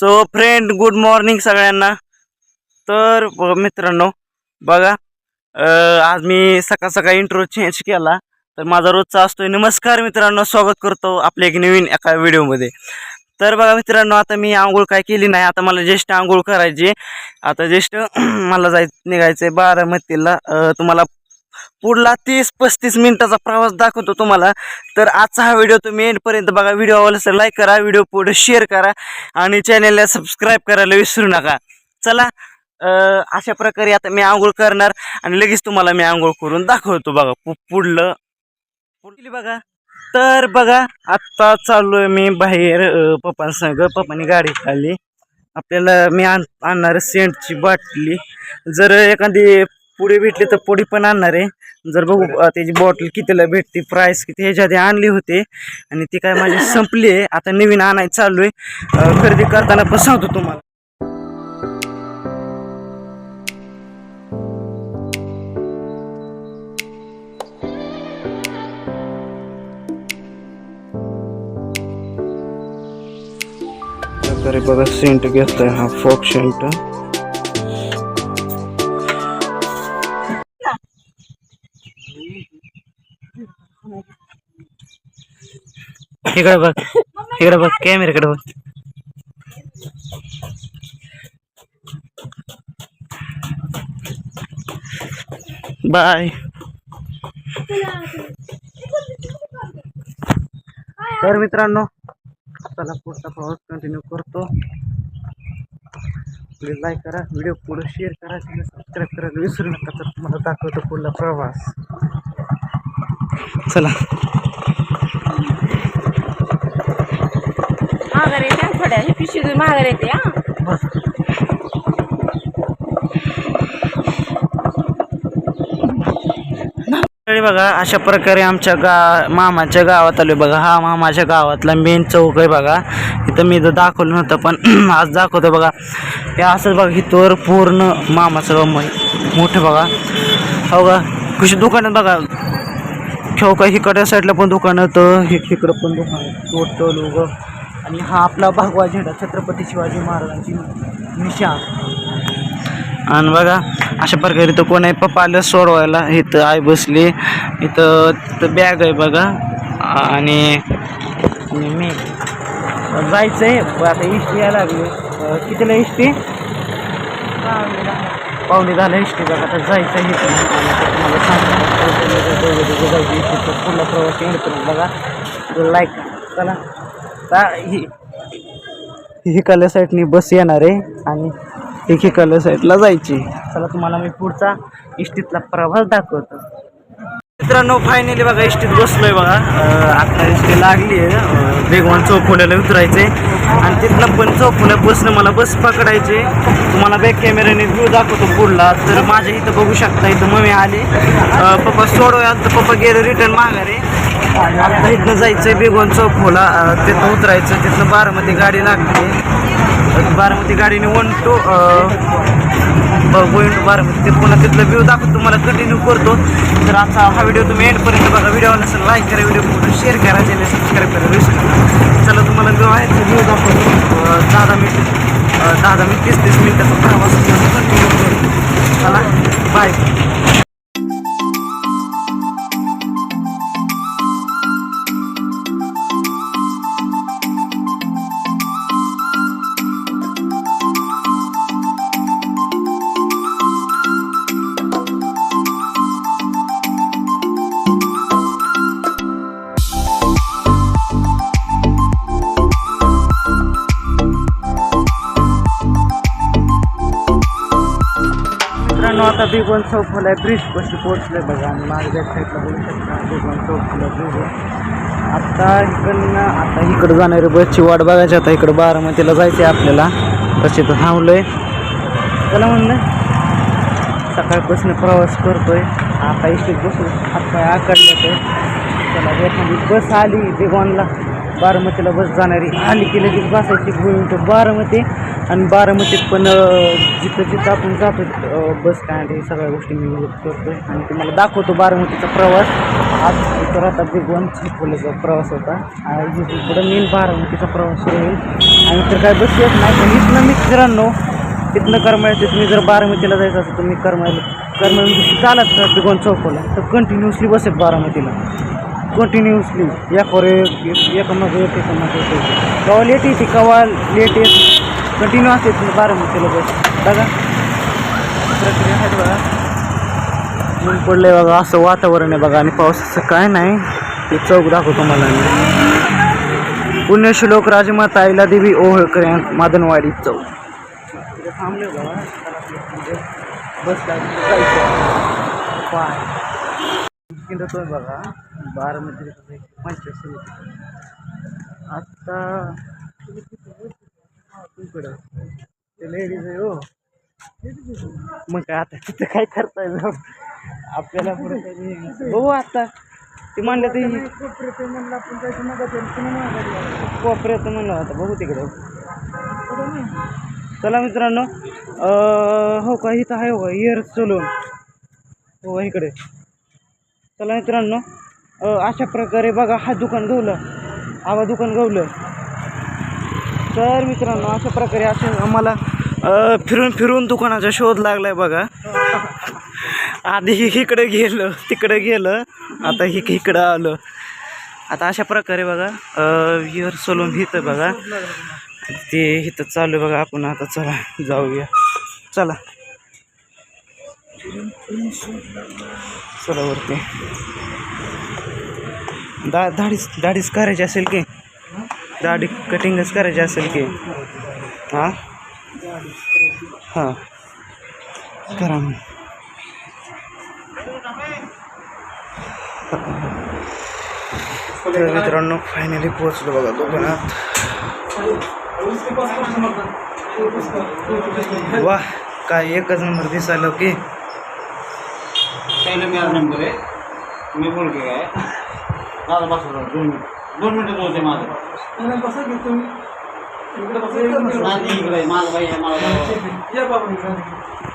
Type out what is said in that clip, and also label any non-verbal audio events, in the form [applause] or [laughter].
So friend good morning सगळ्यांना. तर मित्रांनो बघा आज मी सकाळ सकाळी इंट्रो चेंज केला. तर माझा रोजचा असतोय. नमस्कार मित्रांनो स्वागत करतो आपल्या एक नवीन एका व्हिडिओमध्ये. तर बघा मित्रांनो आता मी आंघोळ काय केली नाही. आता मला ज्येष्ठ आंघोळ करायची आता ज्येष्ठ [clears throat] मला जाय निघायचं आहे बारामतीला तुम्हाला पुढला तीस पस्तीस मिनिटाचा प्रवास दाखवतो तुम्हाला. तर आजचा हा व्हिडिओ तुम्ही एंडपर्यंत बघा व्हिडिओ आवडला तर लाईक करा व्हिडिओ पुढे शेअर करा आणि चॅनलला सबस्क्राईब करायला विसरू नका. चला अशा प्रकारे आता मी आंघोळ करणार आणि लगेच तुम्हाला मी आंघोळ करून दाखवतो बघा पु- पुढलं. पुढली बघा. तर बघा आत्ता चाललोय मी बाहेर पप्पांसंग पप्पानी गाडी खाली आपल्याला मी आण आणणार सेंटची बाटली. जर एखादी पुढे भेटले तर पुढे पण आणणार आहे. जर बघू त्याची बॉटल कितीला भेटते प्राईस किती ह्याच्या आधी आणली होती. आणि ती काय माझी संपली आहे. आता नवीन आणायचं चालू आहे. खरेदी करताना पण सांगतो तुम्हाला. तरी बघा सेंट घेतलाय हा फॉक सेंट इकडे बघ इकडे बघ कॅमेऱ्याकडे बघ. बाय तर मित्रांनो चला पुढचा प्रवास कंटिन्यू करतो. प्लीज लाईक करा व्हिडिओ पुढे शेअर करा सबस्क्राईब करायला विसरू नका तर तुम्हाला दाखवतो पुढला प्रवास. चला. माघार येते थोड्या ही पिशवी माघार येते हा. बघा अशा प्रकारे आमच्या गा मामाच्या गावात आलो बघा. हा मामाच्या गावातला मेन चौक आहे बघा. इथं मी इथं दाखवलं नव्हतं पण [clears throat] आज दाखवतो बघा. हे असंच बघा इथवर पूर्ण मामाचं गाव मोठं बघा. हो का कशी दुकानात बघा. ठेव का इकडच्या साईडला पण दुकान होतं इकडं पण दुकान टोटल उगं. आणि हा आपला भगवा झेंडा छत्रपती शिवाजी महाराजांची निशाण. आणि बघा अशा प्रकारे इथं कोण आहे? पप्पा आलं सोडवायला इथं आई बसली. इथं तिथं बॅग आहे बघा. आणि मी जायचं आहे आता इष्टी यायला लागली. कितीला इष्टी पाहुणे झालं इष्टी बघा. आता जायचं आहे दोघं दोघं जायचं पुढला प्रवास येईल बघा. लाईक चला. आता ही हिकाल्या साईडनी बस येणार आहे आणि एक हिकाल्या साईडला जायची. चला तुम्हाला मी पुढचा इष्टीतला प्रवास दाखवतो. मित्रांनो फायनली बघा इष्टीत बसलोय बघा. आता इष्टी लागली आहे. वेगवान चौफोड्याला उतरायचे आणि तिथनं पण चौफोड्या बसनं मला बस पकडायचे तुम्हाला बॅक कॅमेऱ्याने व्ह्यू दाखवतो पुढला. तर माझ्या इथं बघू शकता इथं मम्मी आली. पप्पा सोडवया तर पप्पा गेले रिटर्न माघारे. आणि आता इथनं जायचं बेगोन चौफोला अं, तिथं उतरायचं तिथनं बारामती गाडी लागते. बारामती गाडीने वन टू गोविंद बारामती ते पुन्हा तिथलं व्ह्यू दाखवतो तुम्हाला कंटिन्यू करतो. तर आजचा हा व्हिडिओ तुम्ही एंडपर्यंत बघा. व्हिडिओ नसेल लाईक करा व्हिडिओ पूर्ण शेअर करा चॅनल सबस्क्राईब करा विसरू चला तुम्हाला व्ह्यू आहे तो व्ह्यू दाखवतो. दहा दहा मिनिट दहा दहा मिनिट तीस तीस मिनिटाचा प्रवास कंटिन्यू करू चला बाय आता आता बिगोन चौक आहे ब्रिज कशी पोहोचले बघा. आणि माझ्या बॅक साईडला बघू शकता. बिगोन चौक ब्रिज आता इकडनं आता इकडं जाणारी बसची वाट बघायची. आता इकडं बारामतीला जायचं आहे आपल्याला. तसे तर थांबलोय. चला म्हणलं. सकाळपासून प्रवास करतोय. आता इथे बसून हातपाय आकडले ते चला एखादी बस आली बिगोनला बारामतीला बस जाणारी. आली की लगेच बसायची. घेऊन तो बारामती. आणि बारामतीत पण जिथं जिथं आपण जातो बस स्टँड हे सगळ्या गोष्टी मी करतो आणि तुम्हाला दाखवतो बारामतीचा प्रवास. आज तर आता बिगवन चिपवल्याचा प्रवास होता. आणि पुढं मेन बारामतीचा प्रवास सुरू होईल. आणि तर काय बस येत नाही पण इथनं मित्रांनो तिथनं करमाळ तुम्ही जर बारामतीला जायचं असेल तर मी करमाळ चालत तर बिगवन चौकोला. तर कंटिन्युअसली बस आहेत बारामतीला. कंटिन्युअसली एकावर एक एक- एकामागे एक एकामागे एक केव्हा लेट येते कवा लेट येत. कंटिन्यू असते तुम्ही बारामतीला बस बघा प्रक्रिया बघा ऊन पडलंय बघा असं वातावरण आहे बघा आणि पावसाचं काय नाही ते चौक दाखवतो मला मी पुण्यश्लोक राजमाता आईला देवी ओहळकर मादनवाडी चौक थांबले बघा बस पाय किंडतोय बघा बारामती पंचायत आता तुकडं ते लेडीज आहे हो. मग काय आता तिथं काय करताय जाऊ? आपल्याला पुढे बघू आता. ते म्हणलं ते कोपऱ्यात म्हणलं आता. बघू तिकडं. चला मित्रांनो हो का इथं आहे हो का इयर सलून हो इकडे. चला मित्रांनो अशा प्रकारे बघा हा दुकान गवलं. आवा दुकान गवलं. तर मित्रांनो अशा प्रकारे असं आम्हाला फिरून फिरून दुकानाचा शोध लागलाय बघा. आधी इकडे गेलं तिकडे गेलं आता हि इकडं आलं. आता अशा प्रकारे बघा हिअर सलून इथं बघा. ते इथं चालू आहे बघा आपण आता चला जाऊया. चला. चला वरती. दा दाढीच दाढीच करायची असेल की? दाढी कटिंगच करायची असेल की हाँ? हाँ। करा तर मित्रांनो फायनली पोहोचलो बघा दुकानात वा काय एकच नंबर दिसायला की. पहिलं मेरा नंबर आहे. मी बोल के बसला दोन मिनिट बोलते माझं. माझं इकडे आहे, माझं बाई आहे, माझं बाई आहे.